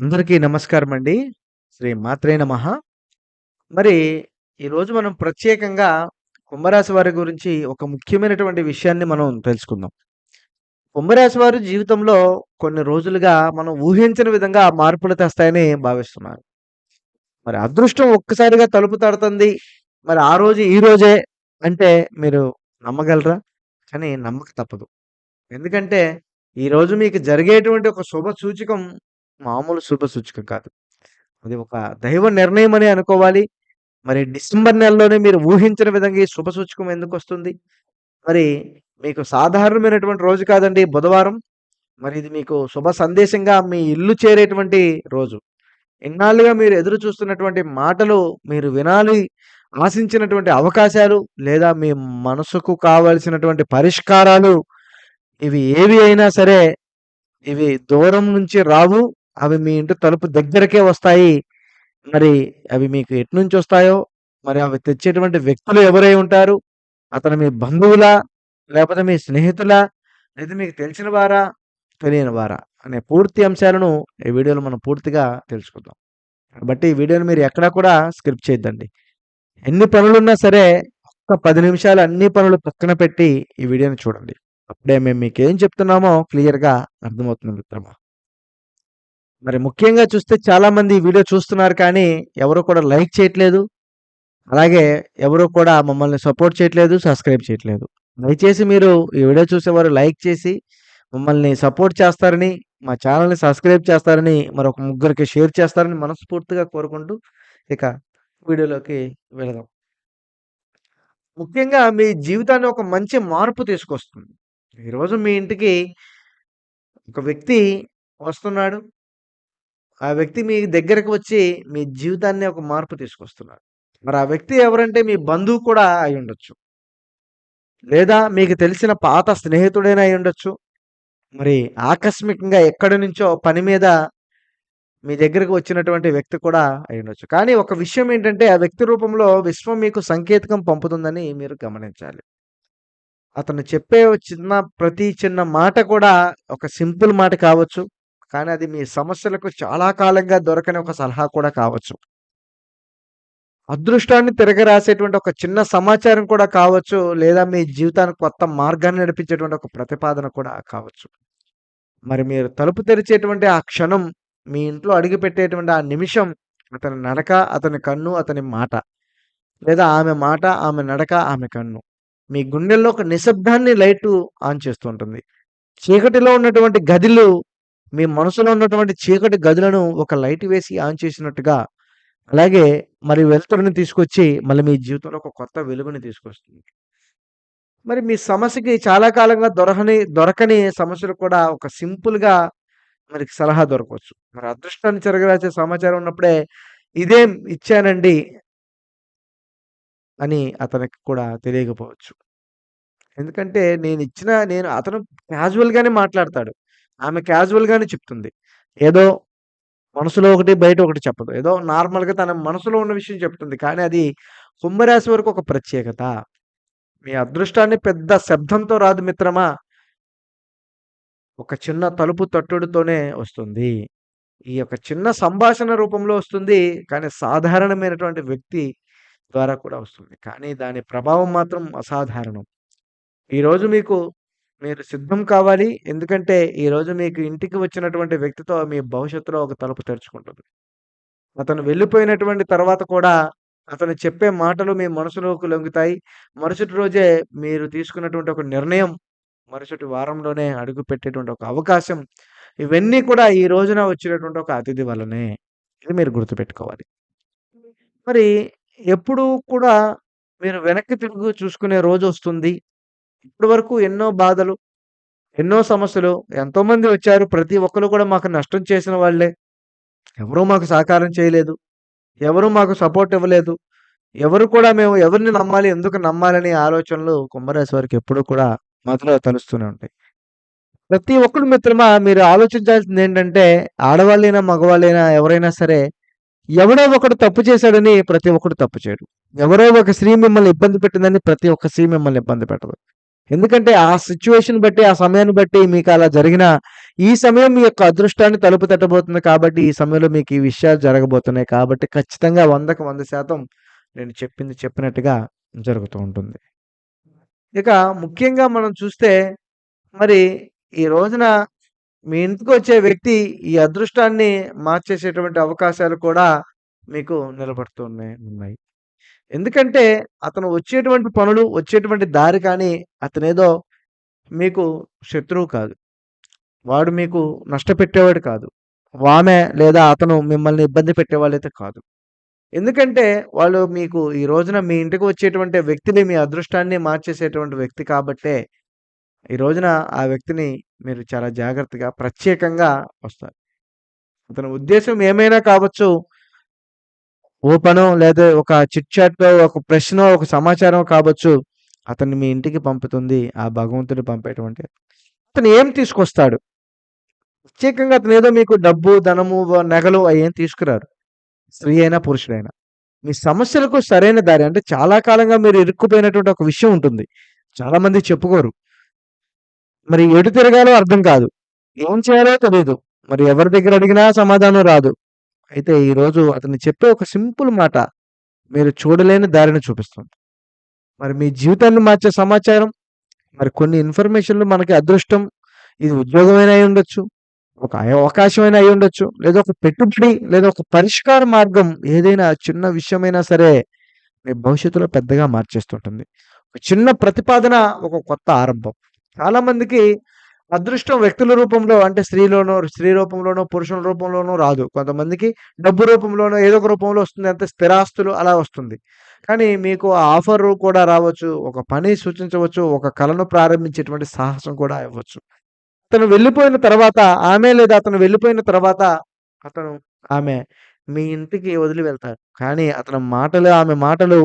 అందరికీ నమస్కారం అండి. శ్రీ మాత్రే నమ మరి ఈరోజు మనం ప్రత్యేకంగా కుంభరాశి వారి గురించి ఒక ముఖ్యమైనటువంటి విషయాన్ని మనం తెలుసుకుందాం. కుంభరాశి వారి జీవితంలో కొన్ని రోజులుగా మనం ఊహించిన విధంగా మార్పులు తెస్తాయని భావిస్తున్నారు. మరి అదృష్టం ఒక్కసారిగా తలుపు తడుతుంది. మరి ఆ రోజు ఈ రోజే అంటే మీరు నమ్మగలరా? కానీ నమ్మక తప్పదు. ఎందుకంటే ఈరోజు మీకు జరిగేటువంటి ఒక శుభ సూచకం మామూలు శుభ సూచకం కాదు. అది ఒక దైవ నిర్ణయం అని అనుకోవాలి. మరి డిసెంబర్ నెలలోనే మీరు ఊహించిన విధంగా ఈ శుభ సూచకం ఎందుకొస్తుంది? మరి మీకు సాధారణమైనటువంటి రోజు కాదండి బుధవారం. మరి ఇది మీకు శుభ సందేశంగా మీ ఇల్లు చేరేటువంటి రోజు. ఇన్నాళ్ళుగా మీరు ఎదురు చూస్తున్నటువంటి మాటలు మీరు వినాలి ఆశించినటువంటి అవకాశాలు లేదా మీ మనసుకు కావలసినటువంటి పరిష్కారాలు ఇవి ఏవి అయినా సరే ఇవి దూరం నుంచి రావు. అవి మీ ఇంటి తలుపు దగ్గరకే వస్తాయి. మరి అవి మీకు ఎటునుంచి వస్తాయో, మరి అవి తెచ్చేటువంటి వ్యక్తులు ఎవరై ఉంటారు? అతను మీ బంధువులా? లేకపోతే మీ స్నేహితులా? లేదా మీకు తెలిసిన వారా? తెలియని వారా? అనే పూర్తి అంశాలను ఈ వీడియోలో మనం పూర్తిగా తెలుసుకుందాం. కాబట్టి ఈ వీడియోని మీరు ఎక్కడా కూడా స్కిప్ చేయొద్దండి. ఎన్ని పనులున్నా సరే ఒక్క 10 నిమిషాలు అన్ని పనులు పక్కన పెట్టి ఈ వీడియోని చూడండి. అప్పుడే మేము మీకేం చెప్తున్నామో క్లియర్‌గా అర్థమవుతుంది మిత్రమా. మరి ముఖ్యంగా చూస్తే చాలామంది ఈ వీడియో చూస్తున్నారు కానీ ఎవరు కూడా లైక్ చేయట్లేదు. అలాగే ఎవరు కూడా మమ్మల్ని సపోర్ట్ చేయట్లేదు, సబ్స్క్రైబ్ చేయట్లేదు. దయచేసి మీరు ఈ వీడియో చూసేవారు లైక్ చేసి మమ్మల్ని సపోర్ట్ చేస్తారని, మా ఛానల్ని సబ్స్క్రైబ్ చేస్తారని, మరొక ముగ్గురికి షేర్ చేస్తారని మనస్ఫూర్తిగా కోరుకుంటూ ఇక వీడియోలోకి వెళదాం. ముఖ్యంగా మీ జీవితాన్ని ఒక మంచి మార్పు తీసుకొస్తుంది. ఈరోజు మీ ఇంటికి ఒక వ్యక్తి వస్తున్నాడు. ఆ వ్యక్తి మీ దగ్గరకు వచ్చి మీ జీవితాన్ని ఒక మార్పు తీసుకొస్తున్నాడు. మరి ఆ వ్యక్తి ఎవరంటే మీ బంధువు కూడా అయి ఉండొచ్చు లేదా మీకు తెలిసిన పాత స్నేహితుడైనా అయ్యుండొచ్చు. మరి ఆకస్మికంగా ఎక్కడి నుంచో పని మీద మీ దగ్గరకు వచ్చినటువంటి వ్యక్తి కూడా అయ్యుండొచ్చు. కానీ ఒక విషయం ఏంటంటే ఆ వ్యక్తి రూపంలో విశ్వం మీకు సంకేతకం పంపుతుందని మీరు గమనించాలి. అతను చెప్పే చిన్న ప్రతి చిన్న మాట కూడా ఒక సింపుల్ మాట కావచ్చు. కానీ అది మీ సమస్యలకు చాలా కాలంగా దొరకని ఒక సలహా కూడా కావచ్చు. అదృష్టాన్ని తిరగరాసేటువంటి ఒక చిన్న సమాచారం కూడా కావచ్చు. లేదా మీ జీవితానికి కొత్త మార్గాన్ని నడిపించేటువంటి ఒక ప్రతిపాదన కూడా కావచ్చు. మరి మీరు తలుపు తెరిచేటువంటి ఆ క్షణం, మీ ఇంట్లో అడుగుపెట్టేటువంటి ఆ నిమిషం, అతని నడక, అతని కన్ను, అతని మాట. లేదా ఆమె మాట, ఆమె నడక, ఆమె కన్ను. మీ గుండెల్లో ఒక నిశ్శబ్దాన్ని లైటు ఆన్ చేస్తుంటుంది చీకటిలో ఉన్నటువంటి గదిలు మీ మనసులో ఉన్నటువంటి చీకటి గదులను ఒక లైట్ వేసి ఆన్ చేసినట్టుగా, అలాగే మరి వెలుతురుని తీసుకొచ్చి మళ్ళీ మీ జీవితంలో ఒక కొత్త వెలుగుని తీసుకొస్తుంది. మరి మీ సమస్యకి చాలా కాలంగా దొరకని దొరకని సమస్యలు కూడా ఒక సింపుల్‌గా మనకి సలహా దొరకవచ్చు. మరి అదృష్టాన్ని తిరగరాసే సమాచారం ఉన్నప్పుడే ఇదేం ఇచ్చానండి అని అతనికి కూడా తెలియకపోవచ్చు. ఎందుకంటే నేను ఇచ్చిన నేను అతను క్యాజువల్‌గానే మాట్లాడతాడు. ఆమె క్యాజువల్‌గానే చెప్తుంది. ఏదో మనసులో ఒకటి, బయట ఒకటి చెప్పదు. ఏదో నార్మల్‌గా తన మనసులో ఉన్న విషయం చెప్తుంది. కానీ అది కుంభరాశి వరకు ఒక ప్రత్యేకత. మీ అదృష్టాన్ని పెద్ద శబ్దంతో రాదు మిత్రమా. ఒక చిన్న తలుపు తట్టుడుతోనే వస్తుంది. ఈ యొక్క చిన్న సంభాషణ రూపంలో వస్తుంది. కానీ సాధారణమైనటువంటి వ్యక్తి ద్వారా కూడా వస్తుంది. కానీ దాని ప్రభావం మాత్రం అసాధారణం. ఈరోజు మీకు మీరు సిద్ధం కావాలి. ఎందుకంటే ఈరోజు మీకు ఇంటికి వచ్చినటువంటి వ్యక్తితో మీ భవిష్యత్తులో ఒక తలుపు తెరుచుకుంటుంది. అతను వెళ్ళిపోయినటువంటి తర్వాత కూడా అతను చెప్పే మాటలు మీ మనసులోకి లొంగుతాయి. మరుసటి రోజే మీరు తీసుకున్నటువంటి ఒక నిర్ణయం మరుసటి వారంలోనే అడుగు పెట్టేటువంటి ఒక అవకాశం ఇవన్నీ కూడా ఈ రోజున వచ్చినటువంటి ఒక అతిథి వల్లనే. ఇది మీరు గుర్తుపెట్టుకోవాలి. మరి ఎప్పుడూ కూడా మీరు వెనక్కి తిరుగు చూసుకునే రోజు వస్తుంది ఇప్పటి వరకు ఎన్నో బాధలు, ఎన్నో సమస్యలు, ఎంతోమంది వచ్చారు. ప్రతి ఒక్కరు కూడా మాకు నష్టం చేసిన వాళ్ళే. ఎవరూ మాకు సహకారం చేయలేదు. ఎవరు మాకు సపోర్ట్ ఇవ్వలేదు. ఎవరు కూడా మేము ఎవరిని నమ్మాలి, ఎందుకు నమ్మాలనే ఆలోచనలు కుంభరాశి వారికి ఎప్పుడూ కూడా మదిలో తలుస్తూనే ఉంటాయి. ప్రతి ఒక్కడు మిత్రమా మీరు ఆలోచించాల్సింది ఏంటంటే ఆడవాళ్ళైనా, మగవాళ్ళైనా ఎవరైనా సరే ఎవడో ఒకడు తప్పు చేశాడని ప్రతి ఒక్కడు తప్పు చేయడు. ఎవరో ఒక స్త్రీ మిమ్మల్ని ఇబ్బంది పెట్టిందని ప్రతి ఒక్క స్త్రీ మిమ్మల్ని ఇబ్బంది పెట్టదు. ఎందుకంటే ఆ సిచ్యువేషన్ బట్టి, ఆ సమయాన్ని బట్టి మీకు అలా జరిగిన ఈ సమయం మీ యొక్క అదృష్టాన్ని తలుపు తట్టబోతుంది కాబట్టి ఈ సమయంలో మీకు ఈ విషయాలు జరగబోతున్నాయి. కాబట్టి ఖచ్చితంగా వందకు వంద శాతం నేను చెప్పింది చెప్పినట్టుగా జరుగుతూ ఉంటుంది. ఇక ముఖ్యంగా మనం చూస్తే మరి ఈ రోజున మీ ఇంటికి వచ్చే వ్యక్తి ఈ అదృష్టాన్ని మార్చేసేటువంటి అవకాశాలు కూడా మీకు నిలబడుతూ ఉన్నాయి. ఎందుకంటే అతను వచ్చేటువంటి పనులు వచ్చేటువంటి దారి కానీ అతనేదో మీకు శత్రువు కాదు. వాడు మీకు నష్టపెట్టేవాడు కాదు. వామె లేదా అతను మిమ్మల్ని ఇబ్బంది పెట్టేవాళ్ళైతే కాదు. ఎందుకంటే వాళ్ళు మీకు ఈ రోజున మీ ఇంటికి వచ్చేటువంటి వ్యక్తిని మీ అదృష్టాన్ని మార్చేసేటువంటి వ్యక్తి కాబట్టే ఈ రోజున ఆ వ్యక్తిని మీరు చాలా జాగ్రత్తగా ప్రత్యేకంగా వస్తారు. అతని ఉద్దేశం ఏమైనా కావచ్చు ఓపెనో లేదా ఒక చిట్ చాట్లో ఒక ప్రశ్న ఒక సమాచారం కావచ్చు అతన్ని మీ ఇంటికి పంపుతుంది ఆ భగవంతుడు పంపేటువంటి. అతను ఏం తీసుకొస్తాడు? ప్రత్యేకంగా అతను ఏదో మీకు డబ్బు ధనము నగలు అవి ఏం తీసుకురారు? స్త్రీ అయినా పురుషుడైనా మీ సమస్యలకు సరైన దారి అంటే చాలా కాలంగా మీరు ఇరుక్కుపోయినటువంటి ఒక విషయం ఉంటుంది. చాలా మంది చెప్పుకోరు. మరి ఎటు తిరగాలో అర్థం కాదు. ఏం చేయాలో తెలియదు మరి ఎవరి దగ్గర అడిగినా సమాధానం రాదు. అయితే ఈరోజు అతను చెప్పే ఒక సింపుల్ మాట మీరు చూడలేని దారిని చూపిస్తుంది. మరి మీ జీవితాన్ని మార్చే సమాచారం మరి కొన్ని ఇన్ఫర్మేషన్లు మనకి అదృష్టం ఇది ఉద్యోగమైన అయి ఉండొచ్చు ఒక అవకాశమైన అవకాశమైనా అయి ఉండొచ్చు లేదా ఒక పెట్టుబడి లేదా ఒక పరిష్కార మార్గం ఏదైనా చిన్న విషయమైనా సరే మీ భవిష్యత్తులో పెద్దగా మార్చేస్తుంటుంది ఒక చిన్న ప్రతిపాదన ఒక కొత్త ఆరంభం. చాలామందికి అదృష్టం వ్యక్తుల రూపంలో అంటే స్త్రీలోనో స్త్రీ రూపంలోనో పురుషుల రూపంలోనో రాదు. కొంతమందికి డబ్బు రూపంలోనో ఏదో ఒక రూపంలో వస్తుంది. అంటే స్థిరాస్తులు అలా వస్తుంది. కానీ మీకు ఆ ఆఫర్ కూడా రావచ్చు. ఒక పని సూచించవచ్చు. ఒక కళను ప్రారంభించేటువంటి సాహసం కూడా ఇవ్వచ్చు అతను వెళ్ళిపోయిన తర్వాత ఆమె లేదా అతను వెళ్ళిపోయిన తర్వాత అతను ఆమె మీ ఇంటికి వదిలి వెళ్తారు. కానీ అతని మాటలు ఆమె మాటలు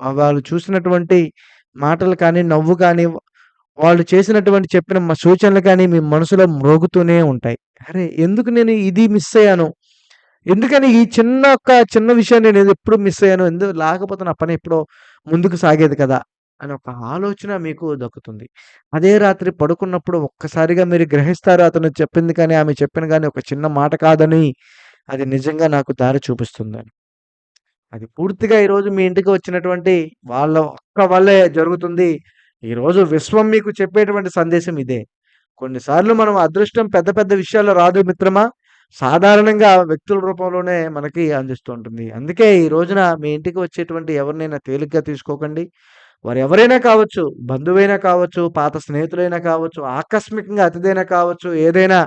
వాళ్ళు చూసినటువంటి మాటలు కానీ నవ్వు కానీ వాళ్ళు చేసినటువంటి చెప్పిన మా సూచనలు కానీ మీ మనసులో మ్రోగుతూనే ఉంటాయి. అరే ఎందుకు నేను ఇది మిస్ అయ్యాను? ఎందుకని ఈ చిన్న ఒక్క చిన్న విషయాన్ని నేను ఎప్పుడు మిస్ అయ్యాను? ఎందుకు లేకపోతే నా పని ఎప్పుడో ముందుకు సాగేది కదా? అని ఒక ఆలోచన మీకు దక్కుతుంది. అదే రాత్రి పడుకున్నప్పుడు ఒక్కసారిగా మీరు గ్రహిస్తారు అతను చెప్పింది కానీ ఆమె చెప్పిన కానీ ఒక చిన్న మాట కాదని? అది నిజంగా నాకు దారి చూపిస్తుందని అది పూర్తిగా ఈరోజు మీ ఇంటికి వచ్చినటువంటి వాళ్ళ ఒక్క వల్లే జరుగుతుంది. ఈరోజు విశ్వం మీకు చెప్పేటువంటి సందేశం ఇదే. కొన్నిసార్లు మనం అదృష్టం పెద్ద పెద్ద విషయాల్లో రాదు మిత్రమా? సాధారణంగా వ్యక్తుల రూపంలోనే మనకి అందిస్తూ ఉంటుంది అందుకే ఈ రోజున మీ ఇంటికి వచ్చేటువంటి ఎవరినైనా తేలిగ్గా తీసుకోకండి. వారు ఎవరైనా కావచ్చు బంధువైనా కావచ్చు పాత స్నేహితులైనా కావచ్చు ఆకస్మికంగా అతిథైనా కావచ్చు ఏదైనా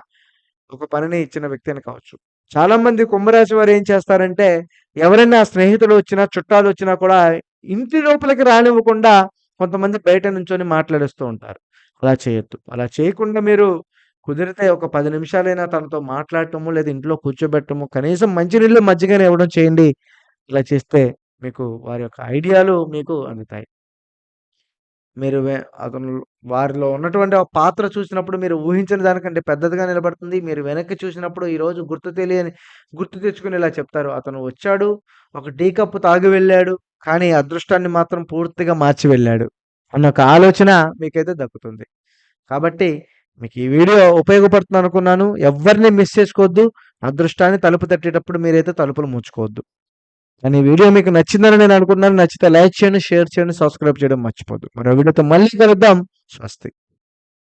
ఒక పనిని ఇచ్చిన వ్యక్తి అయినా కావచ్చు. చాలా మంది కుంభరాశి వారు ఏం చేస్తారంటే ఎవరైనా స్నేహితులు వచ్చినా చుట్టాలు వచ్చినా కూడా ఇంటి లోపలికి రానివ్వకుండా కొంతమంది బయట నుంచొని మాట్లాడేస్తూ ఉంటారు. అలా చేయొద్దు. అలా చేయకుండా మీరు కుదిరితే ఒక పది నిమిషాలైనా తనతో మాట్లాడటము లేదా ఇంట్లో కూర్చోబెట్టము కనీసం మంచినీళ్ళు మజ్జిగనే ఇవ్వడం చేయండి. ఇలా చేస్తే మీకు వారి యొక్క ఐడియాలు మీకు అందుతాయి. మీరు అతను వారిలో ఉన్నటువంటి ఆ పాత్ర చూసినప్పుడు మీరు ఊహించిన దానికంటే పెద్దదిగా నిలబడుతుంది. మీరు వెనక్కి చూసినప్పుడు ఈరోజు గుర్తు తెలియని గుర్తు తెచ్చుకుని ఇలా చెప్తారు. అతను వచ్చాడు. ఒక టీ కప్పు తాగి వెళ్ళాడు. కానీ అదృష్టాన్ని మాత్రం పూర్తిగా మార్చి వెళ్ళాడు అన్న ఒక ఆలోచన మీకైతే దక్కుతుంది. కాబట్టి మీకు ఈ వీడియో ఉపయోగపడుతుంది అనుకున్నాను. ఎవరిని మిస్ చేసుకోవద్దు. అదృష్టాన్ని తలుపు తట్టేటప్పుడు మీరైతే తలుపులు ముంచుకోవద్దు కానీ ఈ వీడియో మీకు నచ్చిందని నేను అనుకున్నాను నచ్చితే లైక్ చేయండి షేర్ చేయండి సబ్స్క్రైబ్ చేయడం మర్చిపోద్దు మరో వీడియోతో మళ్ళీ కలుద్దాం. స్వస్తి.